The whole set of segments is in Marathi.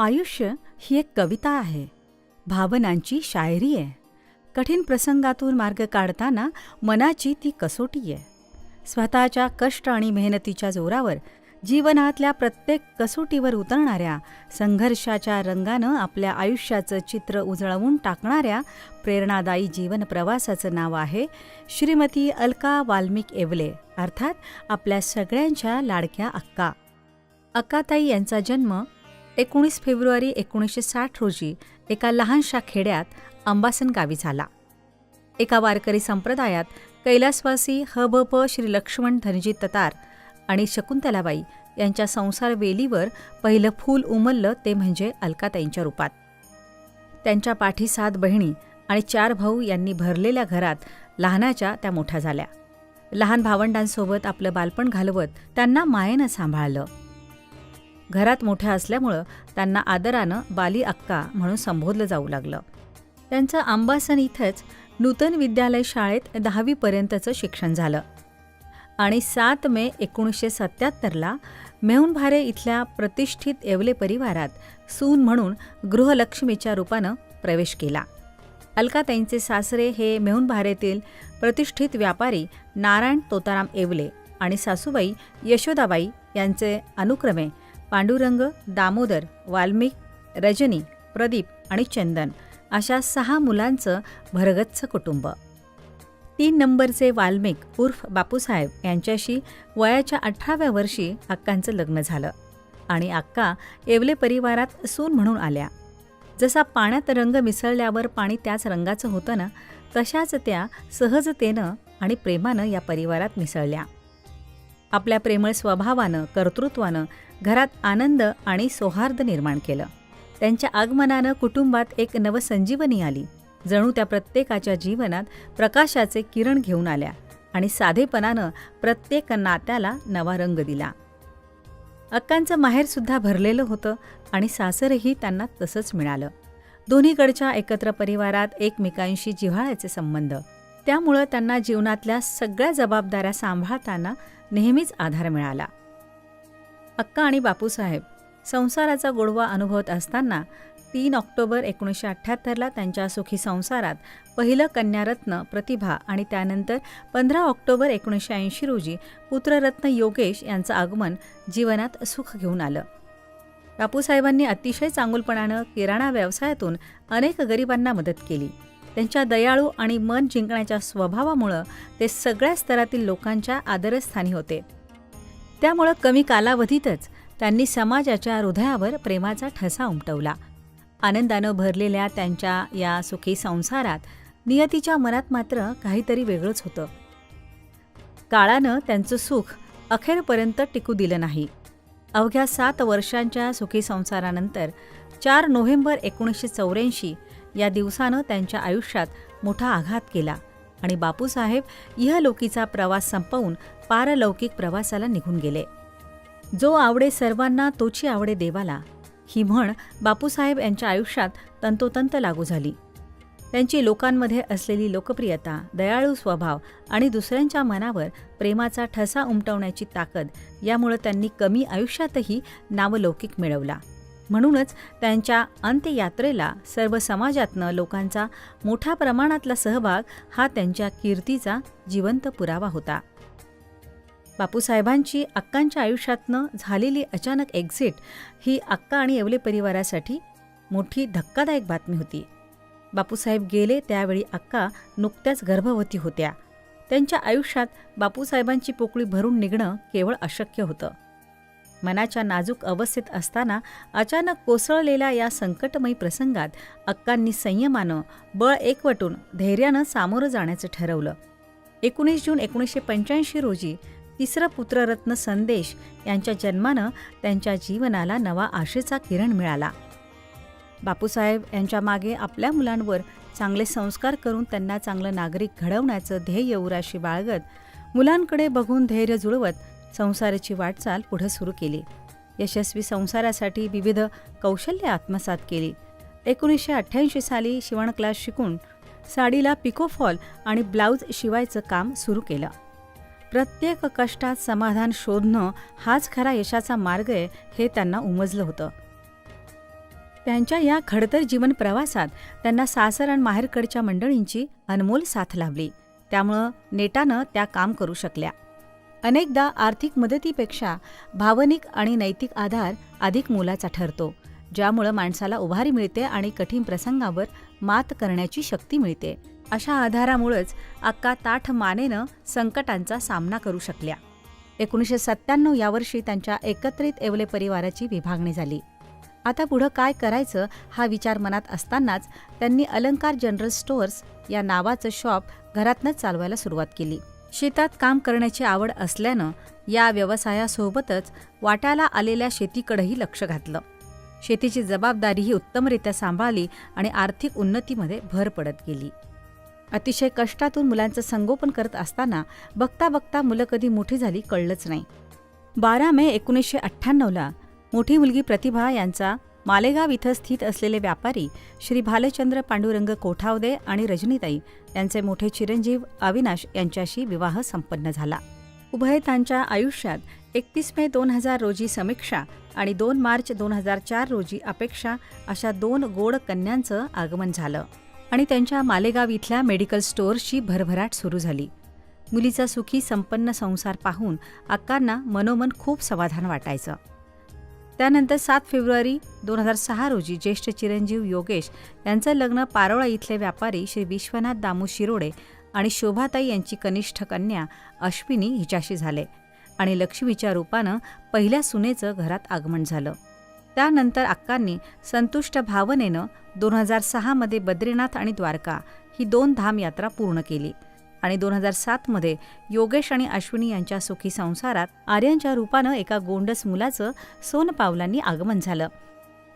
आयुष्य ही एक कविता आहे. भावनांची शायरी आहे. कठीण प्रसंगातून मार्ग काढताना मनाची ती कसोटी आहे. स्वतःच्या कष्ट आणि मेहनतीच्या जोरावर जीवनातल्या प्रत्येक कसोटीवर उतरणाऱ्या संघर्षाच्या रंगानं आपल्या आयुष्याचं चित्र उजळवून टाकणाऱ्या प्रेरणादायी जीवन प्रवासाचं नाव आहे श्रीमती अलका वाल्मिक एवले अर्थात आपल्या सगळ्यांच्या लाडक्या अक्का. अक्काताई यांचा जन्म एकोणीस फेब्रुवारी एकोणीसशे साठ रोजी एका लहानशा खेड्यात अंबासन गावी झाला. एका वारकरी संप्रदायात कैलासवासी ह भ प श्री लक्ष्मण धनजी ततार आणि शकुंतलाबाई यांच्या संसार वेलीवर पहिलं फूल उमललं ते म्हणजे अलकाताईंच्या रूपात. त्यांच्या पाठी सात बहिणी आणि चार भाऊ यांनी भरलेल्या घरात लहानाच्या त्या मोठ्या झाल्या. लहान भावंडांसोबत आपलं बालपण घालवत त्यांना मायेनं सांभाळलं. घरात मोठ्या असल्यामुळं त्यांना आदरानं बाली अक्का म्हणून संबोधलं जाऊ लागलं. त्यांचं आंबासन इथंच नूतन विद्यालय शाळेत दहावीपर्यंतचं शिक्षण झालं. आणि सात मे एकोणीसशे सत्याहत्तरला मेहुणभारे इथल्या प्रतिष्ठित येवले परिवारात सून म्हणून गृहलक्ष्मीच्या रूपानं प्रवेश केला. अलकाताईंचे सासरे हे मेहुणभारेतील प्रतिष्ठित व्यापारी नारायण तोताराम येवले आणि सासूबाई यशोदाबाई यांचे अनुक्रमे पांडुरंग दामोदर वाल्मिक रजनी प्रदीप आणि चंदन अशा सहा मुलांचं भरगच्च कुटुंब. तीन नंबरचे वाल्मिक उर्फ बापूसाहेब यांच्याशी वयाच्या अठराव्या वर्षी अक्कांचं लग्न झालं आणि अक्का येवले परिवारात सून म्हणून आल्या. जसा पाण्यात रंग मिसळल्यावर पाणी त्याच रंगाचं होतं ना तशाच त्या सहजतेनं आणि प्रेमानं या परिवारात मिसळल्या. आपल्या प्रेमळ स्वभावानं कर्तृत्वानं घरात आनंद आणि सौहार्द निर्माण केलं. त्यांच्या आगमनानं कुटुंबात एक नवसंजीवनी आली. जणू त्या प्रत्येकाच्या जीवनात प्रकाशाचे किरण घेऊन आल्या आणि साधेपणानं प्रत्येक नात्याला नवा रंग दिला. अक्कांचं माहेरसुद्धा भरलेलं होतं आणि सासरही त्यांना तसंच मिळालं. दोन्हीकडच्या एकत्र परिवारात एकमेकांशी जिव्हाळ्याचे संबंध त्यामुळं त्यांना जीवनातल्या सगळ्या जबाबदाऱ्या सांभाळताना नेहमीच आधार मिळाला. अक्का आणि बापूसाहेब संसाराचा गोडवा अनुभवत असताना तीन ऑक्टोबर एकोणीसशे अठ्ठ्याहत्तरला त्यांच्या सुखी संसारात पहिलं कन्यारत्न प्रतिभा आणि त्यानंतर पंधरा ऑक्टोबर एकोणीसशे ऐंशी रोजी पुत्ररत्न योगेश यांचं आगमन जीवनात सुख घेऊन आलं. बापूसाहेबांनी अतिशय चांगुलपणानं किराणा व्यवसायातून अनेक गरिबांना मदत केली. त्यांच्या दयाळू आणि मन जिंकण्याच्या स्वभावामुळं ते सगळ्या स्तरातील लोकांच्या आदरस्थानी होते. त्यामुळं कमी कालावधीतच त्यांनी समाजाच्या हृदयावर प्रेमाचा ठसा उमटवला. आनंदानं भरलेल्या त्यांच्या या सुखी संसारात नियतीच्या मनात मात्र काहीतरी वेगळंच होतं. काळानं त्यांचं सुख अखेरपर्यंत टिकू दिलं नाही. अवघ्या सात वर्षांच्या सुखी संसारानंतर चार नोव्हेंबर एकोणीसशे चौऱ्याऐंशी या दिवसानं त्यांच्या आयुष्यात मोठा आघात केला आणि बापूसाहेब इहलोकीचा प्रवास संपवून पारलौकिक प्रवासाला निघून गेले. जो आवडे सर्वांना तोची आवडे देवाला ही म्हण बापूसाहेब यांच्या आयुष्यात तंतोतंत लागू झाली. त्यांची लोकांमध्ये असलेली लोकप्रियता दयाळू स्वभाव आणि दुसऱ्यांच्या मनावर प्रेमाचा ठसा उमटवण्याची ताकद यामुळं त्यांनी कमी आयुष्यातही नावलौकिक मिळवला. म्हणूनच त्यांच्या अंत्ययात्रेला सर्व समाजातनं लोकांचा मोठ्या प्रमाणातला सहभाग हा त्यांच्या कीर्तीचा जिवंत पुरावा होता. बापूसाहेबांची अक्कांच्या आयुष्यातनं झालेली अचानक एक्झिट ही अक्का आणि येवले परिवारासाठी मोठी धक्कादायक बातमी होती. बापूसाहेब गेले त्यावेळी अक्का नुकत्याच गर्भवती होत्या. त्यांच्या आयुष्यात बापूसाहेबांची पोकळी भरून निघणं केवळ अशक्य होतं. मनाच्या नाजूक अवस्थेत असताना अचानक कोसळलेल्या या संकटमयी प्रसंगात अक्कांनी संयमानं बळ एकवटून धैर्यानं सामोरं जाण्याचं ठरवलं. एकोणीस जून एकोणीसशे पंच्याऐंशी रोजी तिसरं पुत्ररत्न संदेश यांच्या जन्मानं त्यांच्या जीवनाला नवा आशेचा किरण मिळाला. बापूसाहेब यांच्या मागे आपल्या मुलांवर चांगले संस्कार करून त्यांना चांगलं नागरिक घडवण्याचं ध्येय उराशी बाळगत मुलांकडे बघून धैर्य जुळवत संसाराची वाटचाल पुढे सुरू केली. यशस्वी संसारासाठी विविध कौशल्य आत्मसात केली. एकोणीसशे अठ्ठ्याऐंशी साली शिवण क्लास शिकून साडीला पिकोफॉल आणि ब्लाऊज शिवायचं काम सुरू केलं. प्रत्येक कष्टात समाधान शोधणं हाच खरा यशाचा मार्ग आहे हे त्यांना उमजलं होतं. त्यांच्या या खडतर जीवन प्रवासात त्यांना सासर आणि माहेरकडच्या मंडळींची अनमोल साथ लाभली. त्यामुळं नेटानं त्या काम करू शकल्या. अनेकदा आर्थिक मदतीपेक्षा भावनिक आणि नैतिक आधार अधिक मोलाचा ठरतो ज्यामुळं माणसाला उभारी मिळते आणि कठीण प्रसंगावर मात करण्याची शक्ती मिळते. अशा आधारामुळंच अक्का ताठ मानेनं संकटांचा सामना करू शकल्या. एकोणीसशे सत्त्याण्णव या वर्षी त्यांच्या एकत्रित एवले परिवाराची विभागणी झाली. आता पुढं काय करायचं हा विचार मनात असतानाच त्यांनी अलंकार जनरल स्टोअर्स या नावाचं शॉप घरातनंच चालवायला सुरुवात केली. शेतात काम करण्याची आवड असल्यानं या व्यवसायासोबतच वाट्याला आलेल्या शेतीकडेही लक्ष घातलं. शेतीची जबाबदारीही उत्तमरित्या सांभाळली आणि आर्थिक उन्नतीमध्ये भर पडत गेली. अतिशय कष्टातून मुलांचं संगोपन करत असताना बघता बघता मुलं कधी मोठी झाली कळलंच नाही. बारा मे एकोणीसशे अठ्ठ्याण्णवला मोठी मुलगी प्रतिभा यांचा मालेगाव इथं स्थित असलेले व्यापारी श्री भालचंद्र पांडुरंग कोठावदे आणि रजनीताई यांचे मोठे चिरंजीव अविनाश यांच्याशी विवाह संपन्न झाला. उभयतांच्या आयुष्यात एकतीस मे दोन हजार रोजी समीक्षा आणि दोन मार्च दोन हजार चार रोजी अपेक्षा अशा दोन गोड कन्यांचं आगमन झालं आणि त्यांच्या मालेगाव इथल्या मेडिकल स्टोअर्सची भरभराट सुरू झाली. मुलीचा सुखी संपन्न संसार पाहून अक्कांना मनोमन खूप समाधान वाटायचं. त्यानंतर सात फेब्रुवारी दोन हजार सहा रोजी ज्येष्ठ चिरंजीव योगेश यांचं लग्न पारोळा इथले व्यापारी श्री विश्वनाथ दामू शिरोडे आणि शोभाताई यांची कनिष्ठ कन्या अश्विनी हिच्याशी झाले आणि लक्ष्मीच्या रूपानं पहिल्या सुनेचं घरात आगमन झालं. त्यानंतर अक्कांनी संतुष्ट भावनेनं दोन हजार सहामध्ये बद्रीनाथ आणि द्वारका ही दोन धाम यात्रा पूर्ण केली. आणि दोन हजार सातमध्ये योगेश आणि अश्विनी यांच्या सुखी संसारात आर्यांच्या रूपानं एका गोंडस मुलाचं सोनपावलांनी आगमन झालं.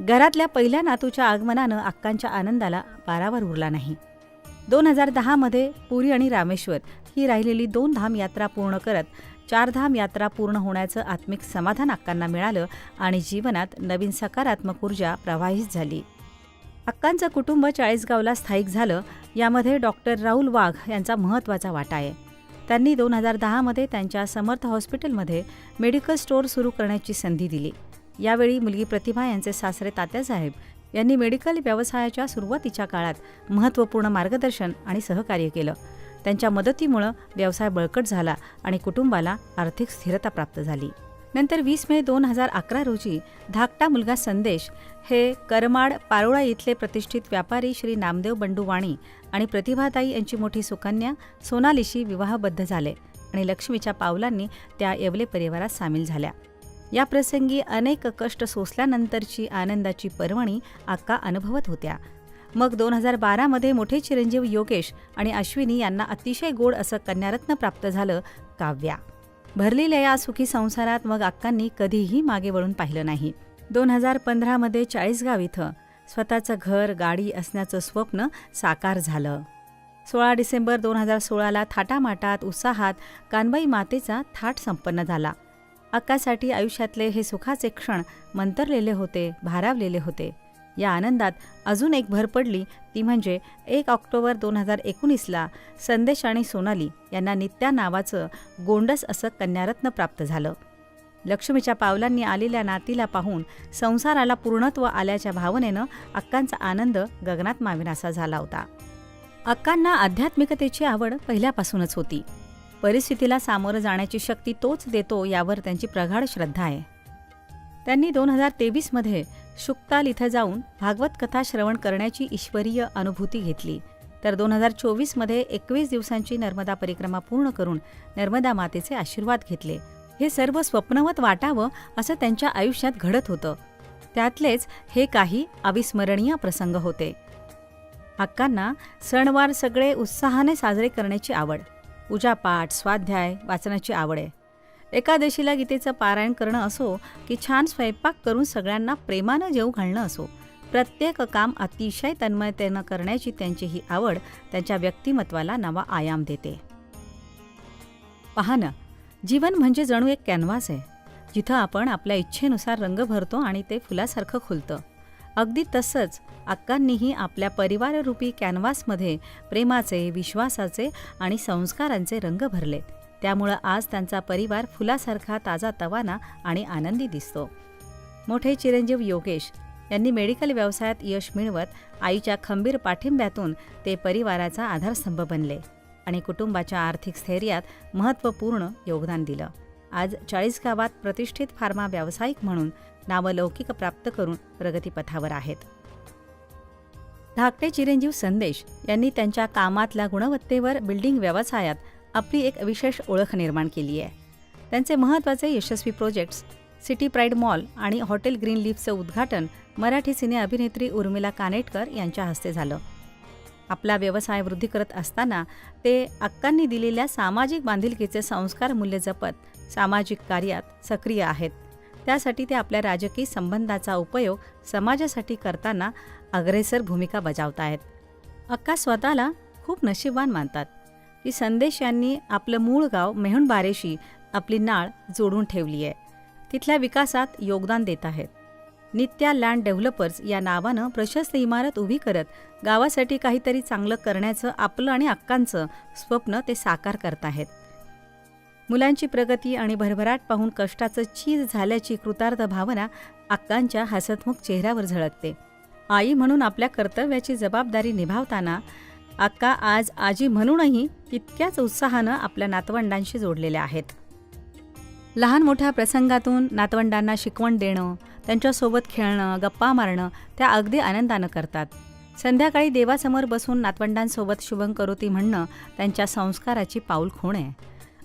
घरातल्या पहिल्या नातूच्या आगमनानं अक्कांच्या आनंदाला पारावर उरला नाही. दोन हजार दहामध्ये पुरी आणि रामेश्वर ही राहिलेली दोन धाम यात्रा पूर्ण करत चारधाम यात्रा पूर्ण होण्याचं आत्मिक समाधान अक्कांना मिळालं आणि जीवनात नवीन सकारात्मक ऊर्जा प्रवाहित झाली. अक्कांचं कुटुंब चाळीसगावला स्थायिक झालं यामध्ये डॉक्टर राहुल वाघ यांचा महत्त्वाचा वाटा आहे. त्यांनी दोन हजार दहामध्ये त्यांच्या समर्थ हॉस्पिटलमध्ये मेडिकल स्टोअर सुरू करण्याची संधी दिली. यावेळी मुलगी प्रतिभा यांचे सासरे तात्यासाहेब यांनी मेडिकल व्यवसायाच्या सुरुवातीच्या काळात महत्त्वपूर्ण मार्गदर्शन आणि सहकार्य केलं. त्यांच्या मदतीमुळं व्यवसाय बळकट झाला आणि कुटुंबाला आर्थिक स्थिरता प्राप्त झाली. नंतर वीस मे दोन हजार अकरा रोजी धाकटा मुलगा संदेश हे करमाड पारोळा इथले प्रतिष्ठित व्यापारी श्री नामदेव बंडू वाणी आणि प्रतिभाताई यांची मोठी सुकन्या सोनालीशी विवाहबद्ध झाले आणि लक्ष्मीच्या पावलांनी त्या येवले परिवारात सामील झाल्या. या प्रसंगी अनेक कष्ट सोसल्यानंतरची आनंदाची पर्वणी अक्का अनुभवत होत्या. मग दोन हजार बारामध्ये मोठे चिरंजीव योगेश आणि अश्विनी यांना अतिशय गोड असं कन्यारत्न प्राप्त झालं काव्या. भरलेल्या या सुखी संसारात मग अक्कांनी कधीही मागे वळून पाहिलं नाही. दोन हजार पंधरामध्ये चाळीसगाव इथं स्वतःचं घर गाडी असण्याचं स्वप्न साकार झालं. सोळा डिसेंबर दोन हजार सोळाला थाटामाटात उत्साहात कानबाई मातेचा थाट संपन्न झाला. अक्कासाठी आयुष्यातले हे सुखाचे क्षण मंतरलेले होते भारावलेले होते. या आनंदात अजून एक भर पडली ती म्हणजे एक ऑक्टोबर दोन हजार एकोणीसला संदेश आणि सोनाली यांना नित्या नावाचं गोंडस असं कन्यारत्न प्राप्त झालं. लक्ष्मीच्या पावलांनी आलेल्या नातीला पाहून संसाराला पूर्णत्व आल्याच्या भावनेनं अक्कांचा आनंद गगनात माविनासा झाला होता. अक्कांना आध्यात्मिकतेची आवड पहिल्यापासूनच होती. परिस्थितीला सामोरं जाण्याची शक्ती तोच देतो यावर त्यांची प्रगाढ श्रद्धा आहे. त्यांनी दोन हजार तेवीसमध्ये शुक्ताल इथं जाऊन भागवत कथा श्रवण करण्याची ईश्वरीय अनुभूती घेतली. तर दोन हजार चोवीसमध्ये एकवीस दिवसांची नर्मदा परिक्रमा पूर्ण करून नर्मदा मातेचे आशीर्वाद घेतले. हे सर्व स्वप्नवत वाटावं असं त्यांच्या आयुष्यात घडत होतं. त्यातलेच हे काही अविस्मरणीय प्रसंग होते. अक्कांना सणवार सगळे उत्साहाने साजरे करण्याची आवड. पूजापाठ स्वाध्याय वाचनाची आवड आहे. एकादशीला गीतेचं पारायण करणं असो की छान स्वयंपाक करून सगळ्यांना प्रेमानं जेव घालणं असो प्रत्येक काम अतिशय तन्मयतेनं करण्याची त्यांची ही आवड त्यांच्या व्यक्तिमत्वाला नवा आयाम देते. पाहणं. जीवन म्हणजे जणू एक कॅनव्हास आहे. जिथं आपण आपल्या इच्छेनुसार रंग भरतो आणि ते फुलासारखं खुलतं. अगदी तसंच अक्कांनीही आपल्या परिवाररूपी कॅनव्हासमध्ये प्रेमाचे विश्वासाचे आणि संस्कारांचे रंग भरलेत. त्यामुळं आज त्यांचा परिवार फुलासारखा ताजा तवाना आणि आनंदी दिसतो. मोठे चिरंजीव योगेश यांनी मेडिकल व्यवसायात यश मिळवत आईच्या खंबीर पाठिंब्यातून ते परिवाराचा आधारस्तंभ बनले आणि कुटुंबाच्या आर्थिक स्थैर्यात महत्त्वपूर्ण योगदान दिलं. आज चाळीस गावात प्रतिष्ठित फार्मा व्यावसायिक म्हणून नावलौकिक प्राप्त करून प्रगतीपथावर आहेत. धाकटे चिरंजीव संदेश यांनी त्यांच्या कामातल्या गुणवत्तेवर बिल्डिंग व्यवसायात आपली एक विशेष ओळख निर्माण केली आहे. त्यांचे महत्त्वाचे यशस्वी प्रोजेक्ट्स सिटी प्राईड मॉल आणि हॉटेल ग्रीन लीफचं उद्घाटन मराठी सिने अभिनेत्री उर्मिला कानेटकर यांच्या हस्ते झालं. आपला व्यवसाय वृद्धी करत असताना ते अक्कांनी दिलेल्या सामाजिक बांधिलकीचे संस्कार मूल्य जपत सामाजिक कार्यात सक्रिय आहेत. त्यासाठी ते आपल्या राजकीय संबंधाचा उपयोग समाजासाठी करताना अग्रेसर भूमिका बजावत आहेत अक्का स्वतःला खूप नशीबवान मानतात. की संदेश यांनी आपलं मूळ गाव मेहणबारेशी आपली नाळ जोडून ठेवली आहे. तिथल्या विकासात योगदान देत आहेत. नित्या लँड डेव्हलपर्स या नावानं प्रशस्त इमारत उभी करत गावासाठी काहीतरी चांगलं करण्याचं आपलं आणि अक्कांचं स्वप्न ते साकार करत आहेत. मुलांची प्रगती आणि भरभराट पाहून कष्टाचं चीज झाल्याची कृतार्थ भावना अक्कांच्या हसतमुख चेहऱ्यावर झळकते. आई म्हणून आपल्या कर्तव्याची जबाबदारी निभावताना अक्का आज आजी म्हणूनही तितक्याच उत्साहानं आपल्या नातवंडांशी जोडलेल्या आहेत. लहान मोठ्या प्रसंगातून नातवंडांना शिकवण देणं त्यांच्यासोबत खेळणं गप्पा मारणं त्या अगदी आनंदानं करतात. संध्याकाळी देवासमोर बसून नातवंडांसोबत शुभं करोती म्हणणं त्यांच्या संस्काराची पाऊल खूण आहे.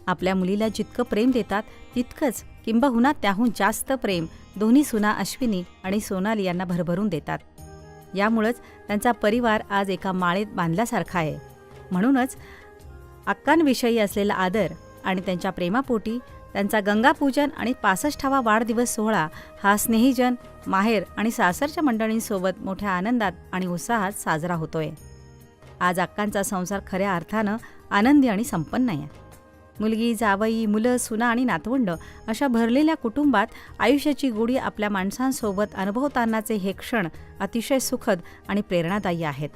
आपल्या मुलीला जितकं प्रेम देतात तितकंच किंबहुना त्याहून जास्त प्रेम दोन्ही सुना अश्विनी आणि सोनाली यांना भरभरून देतात. यामुळंच त्यांचा परिवार आज एका माळेत बांधल्यासारखा आहे. म्हणूनच अक्कांविषयी असलेला आदर आणि त्यांच्या प्रेमापोटी त्यांचा गंगापूजन आणि पासष्टावा वाढदिवस सोहळा हा स्नेहीजन माहेर आणि सासरच्या मंडळींसोबत मोठ्या आनंदात आणि उत्साहात साजरा होतोय. आज अक्कांचा संसार खऱ्या अर्थानं आनंदी आणि संपन्न आहे. मुलगी जावई मुलं सुना आणि नातवंड अशा भरलेल्या कुटुंबात आयुष्याची गोडी आपल्या माणसांसोबत अनुभवतानाचे हे क्षण अतिशय सुखद आणि प्रेरणादायी आहेत.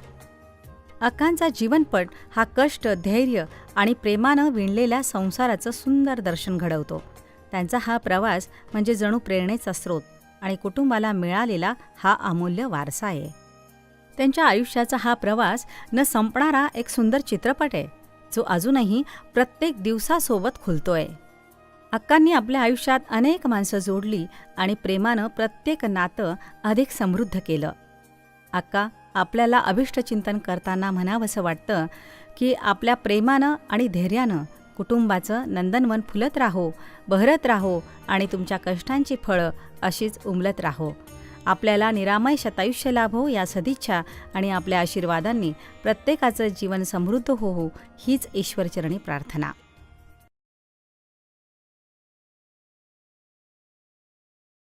अक्कांचा जीवनपट हा कष्ट धैर्य आणि प्रेमानं विणलेल्या संसाराचं सुंदर दर्शन घडवतो. त्यांचा हा प्रवास म्हणजे जणू प्रेरणेचा स्रोत आणि कुटुंबाला मिळालेला हा अमूल्य वारसा आहे. त्यांच्या आयुष्याचा हा प्रवास न संपणारा एक सुंदर चित्रपट आहे. जो अजूनही प्रत्येक दिवसासोबत खुलतोय. अक्कांनी आपल्या आयुष्यात अनेक माणसं जोडली आणि प्रेमानं प्रत्येक नातं अधिक समृद्ध केलं. अक्का आपल्याला अभिष्टचिंतन करताना म्हणावंसं वाटतं की आपल्या प्रेमानं आणि धैर्यानं कुटुंबाचं नंदनवन फुलत राहो बहरत राहो आणि तुमच्या कष्टांची फळं अशीच उमलत राहो. आपल्याला निरामय शतायुष्य लाभो या सदिच्छा आणि आपल्या आशीर्वादांनी प्रत्येकाचं जीवन समृद्ध होवो हीच ईश्वरचरणी प्रार्थना.